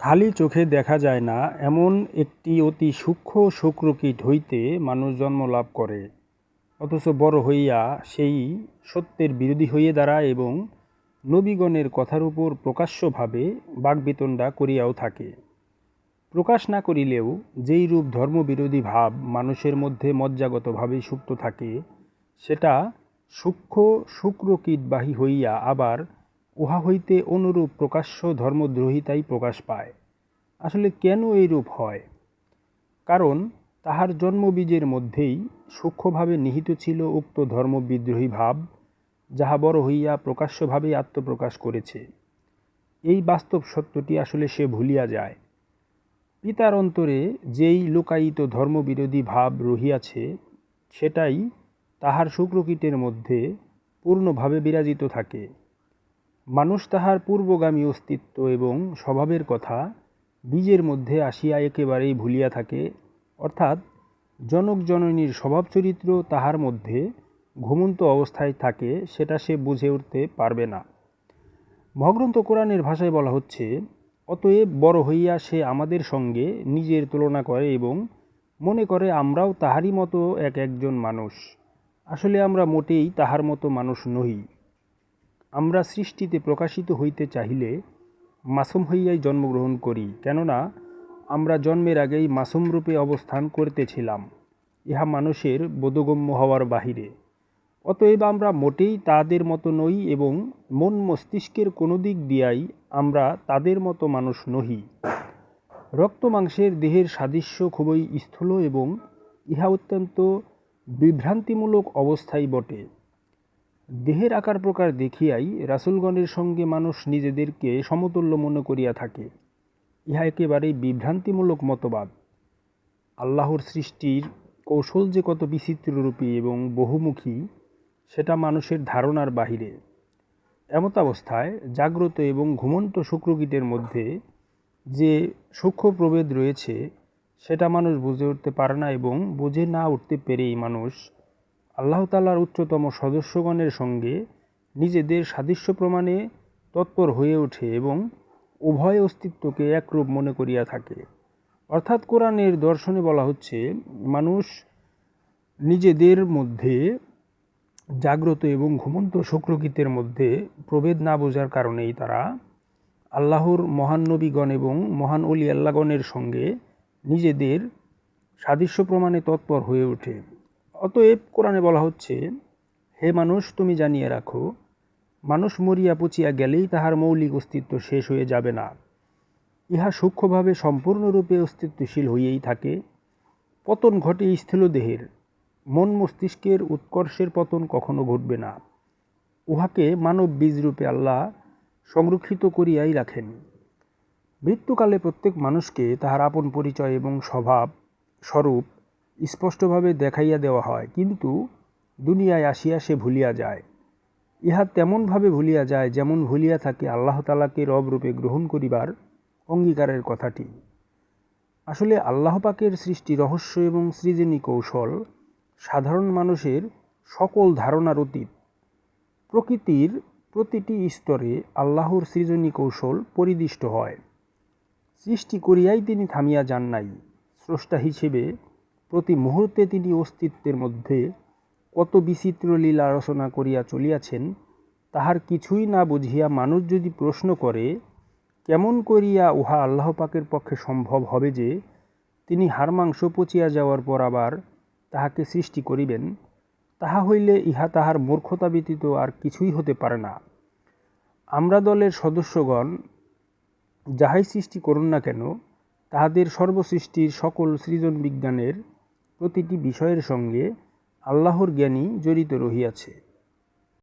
খালি চোখে দেখা যায় না, এমন একটি অতি সূক্ষ্ম শুক্রকীট হইতে মানুষ জন্ম লাভ করে। অথচ বড় হইয়া সেই সত্যের বিরোধী হইয়া দাঁড়ায় এবং নবীগণের কথার উপর প্রকাশ্যভাবে বাগ্বিতণ্ডা করিয়াও থাকে। প্রকাশ না করিলেও যেই রূপ ধর্মবিরোধী ভাব মানুষের মধ্যে মজ্জাগতভাবে সুপ্ত থাকে, সেটা সূক্ষ্ম শুক্রকীটবাহী হইয়া আবার উহা হইতে অনুরূপ প্রকাশ্য ধর্মদ্রোহিতাই প্রকাশ পায়। আসলে কেন এইরূপ হয়? কারণ তাহার জন্মবীজের মধ্যেই সূক্ষ্মভাবে নিহিত ছিল উক্ত ধর্মবিদ্রোহী ভাব, যাহা বড় হইয়া প্রকাশ্যভাবে আত্মপ্রকাশ করেছে। এই বাস্তব সত্যটি আসলে সে ভুলিয়া যায়। পিতার অন্তরে যেই লুকায়িত ধর্মবিরোধী ভাব রহিয়াছে, সেটাই তাহার শুক্রকীটের মধ্যে পূর্ণভাবে বিরাজিত থাকে। মানুষ তাহার পূর্বগামী অস্তিত্ব এবং স্বভাবের কথা বীজের মধ্যে আসিয়া একেবারেই ভুলিয়া থাকে, অর্থাৎ জনক জননীর স্বভাব চরিত্র তাহার মধ্যে ঘুমন্ত অবস্থায় থাকে সেটা সে বুঝে উঠতে পারবে না। মহাগ্রন্থ কোরআনের ভাষায় বলা হচ্ছে, অতএব বড় হইয়া সে আমাদের সঙ্গে নিজের তুলনা করে এবং মনে করে আমরাও তাহারই মতো এক একজন মানুষ। আসলে আমরা মোটেই তাহার মতো মানুষ নহি। আমরা সৃষ্টিতে প্রকাশিত হইতে চাহিলে মাসুম হইয়াই জন্মগ্রহণ করি, কেননা আমরা জন্মের আগেই মাসুম রূপে অবস্থান করিতেছিলাম, ইহা মানুষের বোধগম্য হওয়ার বাহিরে। অতএব আমরা মোটেই তাদের মতো নই এবং মন মস্তিষ্কের কোনো দিক দিয়াই আমরা তাদের মতো মানুষ নহি। রক্ত মাংসের দেহের সাদৃশ্য খুবই স্থূল এবং ইহা অত্যন্ত বিভ্রান্তিমূলক অবস্থাই বটে। দেহের আকার প্রকার দেখিয়াই রাসুলগণের সঙ্গে মানুষ নিজেদেরকে সমতুল্য মনে করিয়া থাকে। ইহা একেবারেই বিভ্রান্তিমূলক মতবাদ। আল্লাহর সৃষ্টির কৌশল যে কত বিচিত্ররূপী এবং বহুমুখী, সেটা মানুষের ধারণার বাহিরে। এমতাবস্থায় জাগ্রত এবং ঘুমন্ত শুক্রকীটের মধ্যে যে সূক্ষ্ম প্রভেদ রয়েছে, সেটা মানুষ বুঝে উঠতে পারে না এবং বুঝে না উঠতে পেরেই মানুষ আল্লাহ তালার উচ্চতম সদস্যগণের সঙ্গে নিজেদের সাদৃশ্য প্রমাণে তৎপর হয়ে ওঠে এবং উভয় অস্তিত্বকে একরূপ মনে করিয়া থাকে। অর্থাৎ কোরআনের দর্শনে বলা হচ্ছে, মানুষ নিজেদের মধ্যে জাগ্রত এবং ঘুমন্ত শুক্রকীতের মধ্যে প্রভেদ না বোঝার কারণেই তারা আল্লাহর মহান নবীগণ এবং মহান অলি আল্লাগণের সঙ্গে নিজেদের সাদৃশ্য প্রমাণে তৎপর হয়ে ওঠে। অতএব কোরআনে বলা হচ্ছে, হে মানুষ, তুমি জানিয়ে রাখো, মানুষ মরিয়া পচিয়া গেলেই তাহার মৌলিক অস্তিত্ব শেষ হয়ে যাবে না। ইহা সূক্ষ্মভাবে সম্পূর্ণরূপে অস্তিত্বশীল হইয়েই থাকে। পতন ঘটে স্থূলদেহের। মন মস্তিষ্কের উৎকর্ষের পতন কখনো ঘটবে না। উহাকে মানব বীজরূপে আল্লাহ সংরক্ষিত করিয়াই রাখেন। মৃত্যুকালে প্রত্যেক মানুষকে তাহার আপন পরিচয় এবং স্বভাব স্বরূপ স্পষ্টভাবে দেখাইয়া দেওয়া হয়, কিন্তু দুনিয়ায় আসিয়া সে ভুলিয়া যায়। ইহা তেমনভাবে ভুলিয়া যায় যেমন ভুলিয়া থাকে আল্লাহ তালাকে রবরূপে গ্রহণ করিবার অঙ্গীকারের কথাটি। আসলে আল্লাহ পাকের সৃষ্টি রহস্য এবং সৃজনী কৌশল সাধারণ মানুষের সকল ধারণার অতীত। প্রকৃতির প্রতিটি স্তরে আল্লাহর সৃজনী কৌশল পরিদিষ্ট হয়। সৃষ্টি করিয়াই তিনি থামিয়া যান নাই, স্রষ্টা হিসেবে প্রতি মুহূর্তে তিনি অস্তিত্বের মধ্যে কত বিচিত্র লীলা রচনা করিয়া চলিয়াছেন, তাহার কিছুই না বুঝিয়া মানুষ যদি প্রশ্ন করে, কেমন করিয়া উহা আল্লাহ পাকের পক্ষে সম্ভব হবে যে, তিনি হাড় মাংস পচিয়া যাওয়ার পর আবার তাহাকে সৃষ্টি করিবেন, তাহা হইলে ইহা তাহার মূর্খতা ব্যতীত আর কিছুই হতে পারে না। আমরা দলের সদস্যগণ, যাহাই সৃষ্টি করুন না কেন, তাহাদের সর্বসৃষ্টির সকল সৃজন বিজ্ঞানের প্রতিটি বিষয়ের সঙ্গে আল্লাহর জ্ঞানই জড়িত রহিয়াছে।